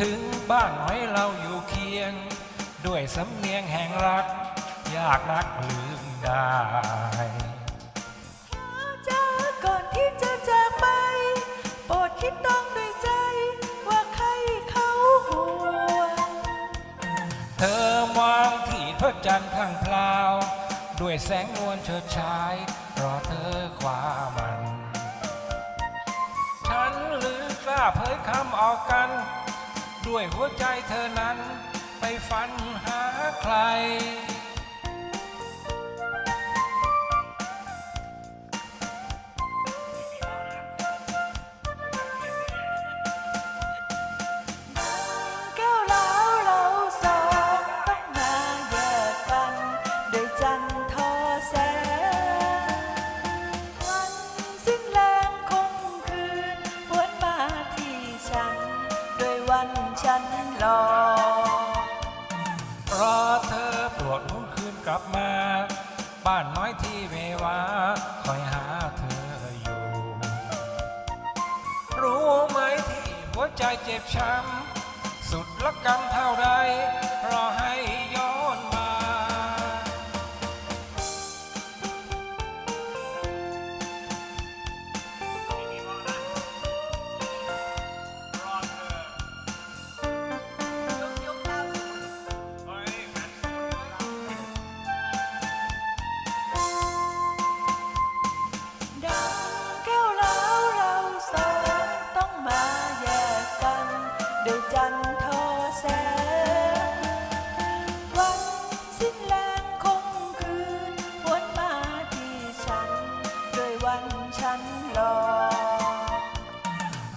ถึงบ้านน้อยเราอยู่เคียง ด้วยสำเนียงแห่งรัก ยากนักลืมได้เจอก่อนที่จะจากไป โปรดคิดต้องด้วยใจ ว่าใครเขาห่วงเธอมองที่พระจันทร์พลางพลาว ด้วยแสงนวลเฉิดฉาย รอเธอคว้ามัน ฉันหรือกล้าเผยคำออกกัน ด้วยหัวใจเธอนั้นไปฝันหาใคร แก้วแล้วเราสองต้องมาแยกกันด้วยจันทอานน้อยที่เววาคอยหาเธออยู่ รู้ไหมที่หัวใจเจ็บช้ำสุดละกรรมเท่าใดรอให้ ลอ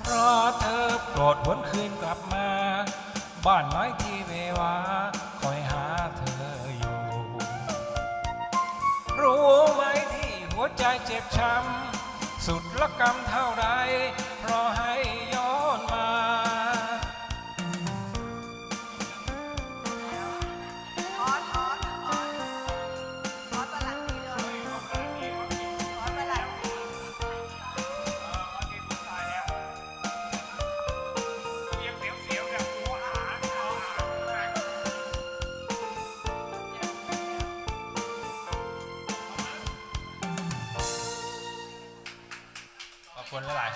รอเธอโปรดหวนคืนกลับมา บ้านน้อยที่เววาคอยหาเธออยู่ รู้ไหมที่หัวใจเจ็บช้ำสุดละกรรมเท่าไรรอให้ย้อนมา 滚出来